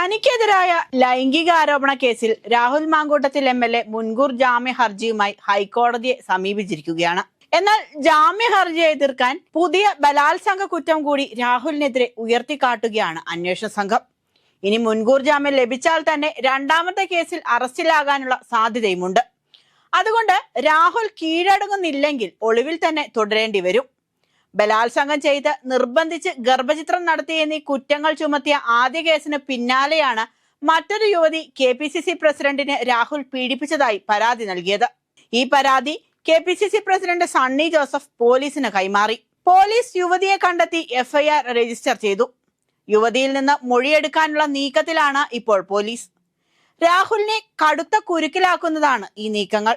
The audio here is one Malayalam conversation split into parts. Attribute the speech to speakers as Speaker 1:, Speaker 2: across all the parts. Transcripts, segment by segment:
Speaker 1: തനിക്കെതിരായ ലൈംഗിക ആരോപണ കേസിൽ Rahul Mamkootathil M L A മുൻകൂർ ജാമ്യ ഹർജിയുമായി ഹൈക്കോടതിയെ സമീപിച്ചിരിക്കുകയാണ്. എന്നാൽ ജാമ്യ ഹർജിയെ എതിർക്കാൻ പുതിയ ബലാത്സംഗ കുറ്റം കൂടി രാഹുലിനെതിരെ ഉയർത്തിക്കാട്ടുകയാണ് അന്വേഷണ സംഘം. ഇനി മുൻകൂർ ജാമ്യം ലഭിച്ചാൽ തന്നെ രണ്ടാമത്തെ കേസിൽ അറസ്റ്റിലാകാനുള്ള സാധ്യതയുമുണ്ട്. അതുകൊണ്ട് രാഹുൽ കീഴടങ്ങുന്നില്ലെങ്കിൽ ഒളിവിൽ തന്നെ തുടരേണ്ടി വരും. ബലാത്സംഗം ചെയ്ത് നിർബന്ധിച്ച് ഗർഭചിത്രം നടത്തി എന്നീ കുറ്റങ്ങൾ ചുമത്തിയ ആദ്യ കേസിന് പിന്നാലെയാണ് മറ്റൊരു യുവതി കെ പി സി സി പ്രസിഡന്റിന് രാഹുൽ പീഡിപ്പിച്ചതായി പരാതി നൽകിയത്. ഈ പരാതി K P C C president Sunny Joseph പോലീസിന് കൈമാറി. പോലീസ് യുവതിയെ കണ്ടെത്തി എഫ്ഐആർ രജിസ്റ്റർ ചെയ്തു. യുവതിയിൽ നിന്ന് മൊഴിയെടുക്കാനുള്ള നീക്കത്തിലാണ് ഇപ്പോൾ പോലീസ്. രാഹുലിനെ കടുത്ത കുരുക്കിലാക്കുന്നതാണ് ഈ നീക്കങ്ങൾ.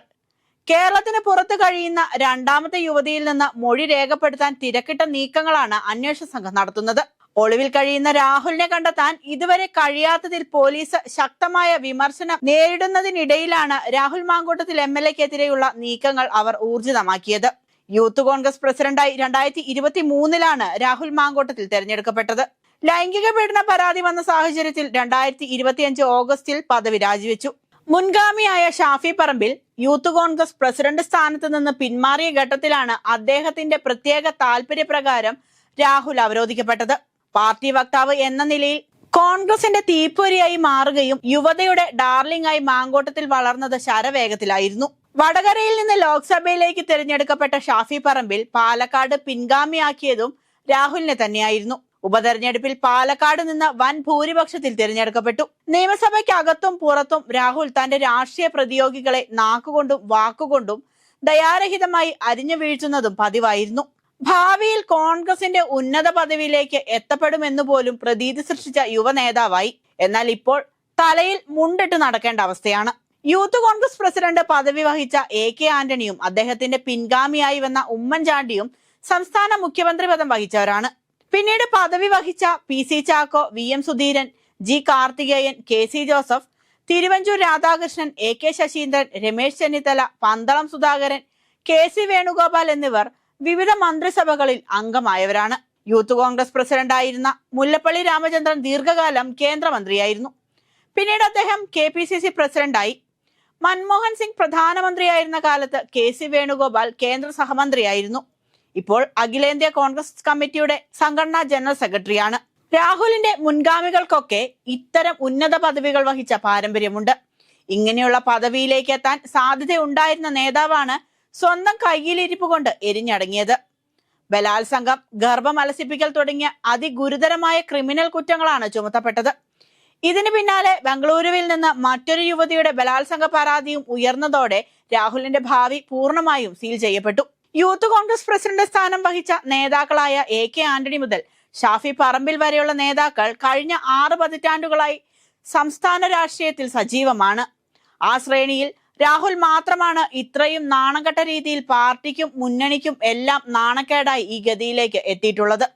Speaker 1: കേരളത്തിന് പുറത്ത് കഴിയുന്ന രണ്ടാമത്തെ യുവതിയിൽ നിന്ന് മൊഴി രേഖപ്പെടുത്താൻ തിരക്കിട്ട നീക്കങ്ങളാണ് അന്വേഷണ സംഘം നടത്തുന്നത്. ഒളിവിൽ കഴിയുന്ന രാഹുലിനെ കണ്ടെത്താൻ ഇതുവരെ കഴിയാത്തതിൽ പോലീസ് ശക്തമായ വിമർശനം നേരിടുന്നതിനിടയിലാണ് രാഹുൽ മാങ്കൂട്ടത്തിൽ എം എൽ എക്കെതിരെയുള്ള നീക്കങ്ങൾ അവർ ഊർജിതമാക്കിയത്. യൂത്ത് കോൺഗ്രസ് പ്രസിഡന്റായി രണ്ടായിരത്തി ഇരുപത്തി മൂന്നിലാണ് രാഹുൽ മാങ്കോട്ടത്തിൽ തെരഞ്ഞെടുക്കപ്പെട്ടത്. ലൈംഗിക പീഡന പരാതി വന്ന സാഹചര്യത്തിൽ രണ്ടായിരത്തി ഇരുപത്തിയഞ്ച് ഓഗസ്റ്റിൽ പദവി രാജിവെച്ചു. മുൻഗാമിയായ ഷാഫി പറമ്പിൽ യൂത്ത് കോൺഗ്രസ് പ്രസിഡന്റ് സ്ഥാനത്ത് നിന്ന് പിന്മാറിയ ഘട്ടത്തിലാണ് അദ്ദേഹത്തിന്റെ പ്രത്യേക താല്പര്യപ്രകാരം രാഹുൽ അവരോധിക്കപ്പെട്ടത്. പാർട്ടി വക്താവ് എന്ന നിലയിൽ കോൺഗ്രസിന്റെ തീപ്പൊരിയായി മാറുകയും യുവതയുടെ ഡാർലിംഗ് ആയി മാങ്കോട്ടത്തിൽ വളർന്നത് ശരവേഗത്തിലായിരുന്നു. വടകരയിൽ നിന്ന് ലോക്സഭയിലേക്ക് തിരഞ്ഞെടുക്കപ്പെട്ട ഷാഫി പറമ്പിൽ പാലക്കാട് പിൻഗാമിയാക്കിയതും രാഹുലിനെ തന്നെയായിരുന്നു. ഉപതെരഞ്ഞെടുപ്പിൽ പാലക്കാട് നിന്ന് വൻ ഭൂരിപക്ഷത്തിൽ തിരഞ്ഞെടുക്കപ്പെട്ടു. നിയമസഭയ്ക്കകത്തും പുറത്തും രാഹുൽ തന്റെ രാഷ്ട്രീയ പ്രതിയോഗികളെ നാക്കുകൊണ്ടും വാക്കുകൊണ്ടും ദയാരഹിതമായി അരിഞ്ഞു വീഴ്ത്തുന്നതും പതിവായിരുന്നു. ഭാവിയിൽ കോൺഗ്രസിന്റെ ഉന്നത പദവിയിലേക്ക് എത്തപ്പെടുമെന്ന് പോലും പ്രതീതി സൃഷ്ടിച്ച യുവ നേതാവായി. എന്നാൽ ഇപ്പോൾ തലയിൽ മുണ്ടിട്ട് നടക്കേണ്ട അവസ്ഥയാണ്. യൂത്ത് കോൺഗ്രസ് പ്രസിഡന്റ് പദവി വഹിച്ച എ കെ ആന്റണിയും അദ്ദേഹത്തിന്റെ പിൻഗാമിയായി വന്ന ഉമ്മൻചാണ്ടിയും സംസ്ഥാന മുഖ്യമന്ത്രി പദം വഹിച്ചവരാണ്. പിന്നീട് പദവി വഹിച്ച P C Chacko V M Sudheeran G Karthikeyan K C Joseph Thiruvanchoor Radhakrishnan A K Saseendran Ramesh Chennithala Pandalam Sudhakaran K C Venugopal എന്നിവർ വിവിധ മന്ത്രിസഭകളിൽ അംഗമായവരാണ്. യൂത്ത് കോൺഗ്രസ് പ്രസിഡന്റായിരുന്ന മുല്ലപ്പള്ളി രാമചന്ദ്രൻ ദീർഘകാലം കേന്ദ്രമന്ത്രിയായിരുന്നു. പിന്നീട് അദ്ദേഹം കെ പി സി സി പ്രസിഡന്റായി. മൻമോഹൻ സിംഗ് പ്രധാനമന്ത്രിയായിരുന്ന കാലത്ത് കെ സി വേണുഗോപാൽ കേന്ദ്ര സഹമന്ത്രിയായിരുന്നു ഇപ്പോൾ അഖിലേന്ത്യാ കോൺഗ്രസ് കമ്മിറ്റിയുടെ സംഘടനാ ജനറൽ സെക്രട്ടറിയാണ്. രാഹുലിന്റെ മുൻഗാമികൾക്കൊക്കെ ഇത്തരം ഉന്നത പദവികൾ വഹിച്ച പാരമ്പര്യമുണ്ട്. ഇങ്ങനെയുള്ള പദവിയിലേക്ക് എത്താൻ സാധ്യതയുണ്ടായിരുന്ന നേതാവാണ് സ്വന്തം കയ്യിലിരിപ്പ് കൊണ്ട് എരിഞ്ഞടങ്ങിയത്. ബലാത്സംഗം ഗർഭമലസിപ്പിക്കൽ തുടങ്ങിയ അതിഗുരുതരമായ ക്രിമിനൽ കുറ്റങ്ങളാണ് ചുമത്തപ്പെട്ടത്. ഇതിന് പിന്നാലെ ബംഗളൂരുവിൽ നിന്ന് മറ്റൊരു യുവതിയുടെ ബലാത്സംഗ പരാതിയും ഉയർന്നതോടെ രാഹുലിന്റെ ഭാവി പൂർണമായും സീൽ ചെയ്യപ്പെട്ടു. യൂത്ത് കോൺഗ്രസ് പ്രസിഡന്റ് സ്ഥാനം വഹിച്ച നേതാക്കളായ എ കെ ആന്റണി മുതൽ ഷാഫി പറമ്പിൽ വരെയുള്ള നേതാക്കൾ കഴിഞ്ഞ ആറ് പതിറ്റാണ്ടുകളായി സംസ്ഥാന രാഷ്ട്രീയത്തിൽ സജീവമാണ്. ആ ശ്രേണിയിൽ രാഹുൽ മാത്രമാണ് ഇത്രയും നാണംകെട്ട രീതിയിൽ പാർട്ടിക്കും മുന്നണിക്കും എല്ലാം നാണക്കേടായി ഈ ഗതിയിലേക്ക് എത്തിയിട്ടുള്ളത്.